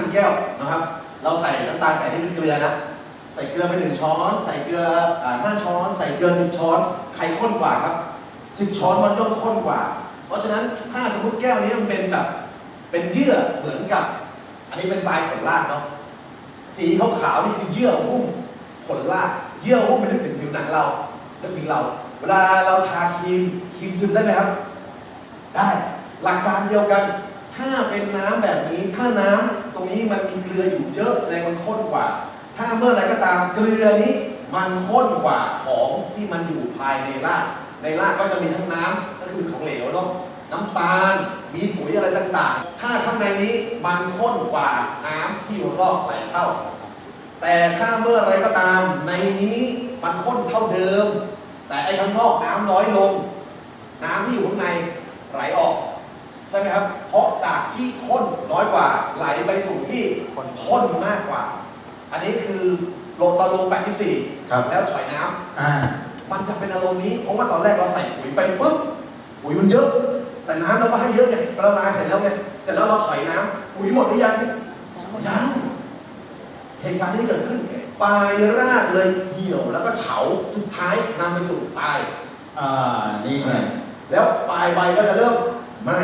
หนึ่งแก้วนะครับ เราใส่น้ำตาลแต่นี่เป็นเกลือนะ ใส่เกลือไปหนึ่งช้อน ใส่เกลือห้าช้อน ใส่เกลือสิบช้อน ใครข้นกว่าครับสิบช้อนมันย่อมข้นกว่า เพราะฉะนั้นถ้าสมมติแก้วนี้มันเป็นแบบเป็นเยื่อเหมือนกับ อันนี้เป็นปลายผลรากเนาะ สีขาวๆนี่คือเยื่อหุ้มผลรากเยื่อหุ้มมันนึกถึงผิวหนังเรานึกถึงเรา เวลาเราทาครีมครีมซึมได้ไหมครับ ได้ หลักการเดียวกัน ถ้าเป็นน้ำแบบนี้ ถ้าน้ำตรง นี้มันมีเกลืออยู่เยอะแสดงมันข้นกว่า ถ้าเมื่อไรก็ตามเกลือนี้มันข้นกว่าของที่มันอยู่ภายในราก ในรากก็จะมีทั้งน้ำก็คือของเหลวเนาะน้ำตาล มีปุ๋ยอะไรต่างๆ ถ้าข้างในนี้มันข้นกว่าน้ำที่อยู่รอบไหลเข้า แต่ถ้าเมื่อไรก็ตามในนี้มันข้นเท่าเดิม แต่ไอ้ข้างนอกน้ำน้อยลง น้ำที่อยู่ข้างในไหลออก ใช่ไหมครับ เพราะจากที่ข้นน้อยกว่าไหลไปสู่ที่ข้นมากกว่า อันนี้คือลงตอนลงไปที่สี่ครับ แล้วฉอยน้ำอ่า มันจะเป็นอารมณ์นี้ เพราะว่าตอนแรกเราใส่ปุ๋ยไปปุ๊บปุ๋ยมันเยอะ แต่น้ำเราก็ให้เยอะไงเราละลายเสร็จแล้วไงเสร็จแล้วเราถอยน้ำปุ๋ยหมดหรือยังยังเหตุการณ์ที่เกิดขึ้นปลายรากเลยเหี่ยวแล้วก็เฉาสุดท้ายนำไปสู่ตาย อ่า นี่ไง แล้วปลายใบก็จะเริ่มไหม้